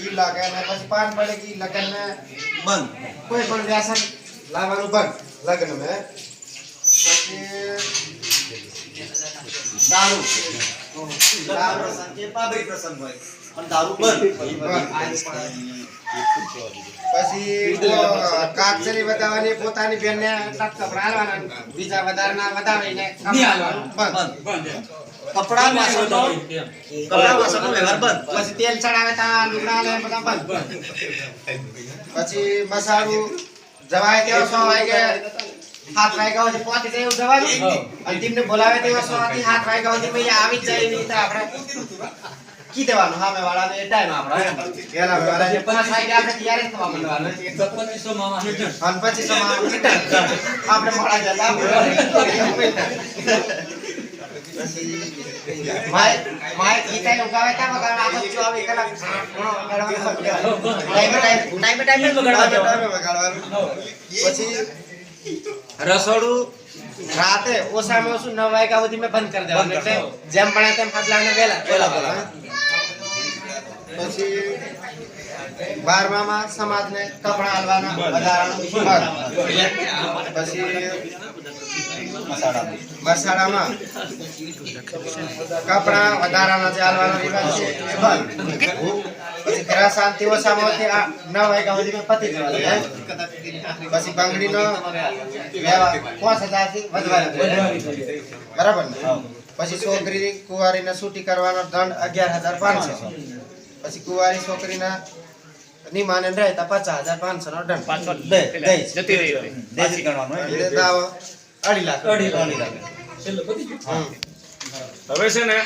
ઈ લાગે ને પછી પાન પડે કે લગન બંધ. કોઈ પણ વ્યસન લાવવાનું બંધ, લગ્ન મેં પછી દારૂ. દારૂ પ્રસંગ કે પાબરી પ્રસંગ હોય. પણ દારૂ પછી કાચરી બતાવવાની પોતાની બેનને સાત કપડા વધાવીને વ્યવહાર બંધ. પછી તેલ ચડાવે તા લુગડા બધા બંધ. પછી મસાલું જવાય તેવો સો વાગે હાથ વાગ્યા સુધી પહોંચી જાય એવું જવાનું. અને તેમને બોલાવે તેવા સો હાથ વાગ્યા સુધી પછી આવી જ જાય નહીં રીતે આપણે. કી દેવાનું? સામે વાળાને એ ટાઈમ આપણે એના વાળાને પાંચ વાગે આપણે તૈયાર જ થવા માંડવાનું પચીસો મામા અને પછી આપણે મોડા જતા માય માય ગીતા ઉગાવે તા વગાડ આખો ચોવીસ કલાક ઘણો વગાડવાનો ટાઈમે ટાઈમે ટાઈમે વગાડવાનું પછી રસોડું રાતે ઓછામાં ઓછું નવ વાગ્યા સુધી મેં બંધ કરી દેવાનું. એટલે જેમ પણ તેમ ફટલાને વેલા વેલા બોલાવે પછી બારમામાં સમાજને કપડા હાલવાના વધારાનું. પછી મસાલામાં કપડા વધારાના જે હાલવાના રિવાજ છે. પછી ગ્રહ શાંતિ ઓછામાં ઓછી નવ વાગ્યા સુધી પતી જવા દે. પછી બંગડીનો વ્યવહાર પાંચ હજારથી વધવાની બરાબર ને પછી છોકરી કુંવારીને છૂટી કરવાનો દંડ અગિયાર હજાર પાંચસો પછી કુંવારી છોકરીના નિમાને રહે તો પચાસ હજાર પાંચસો નો દંડ. દે રહી દેશી ગણવાનું અઢી લાખ. અઢી લાખ. હવે છે ને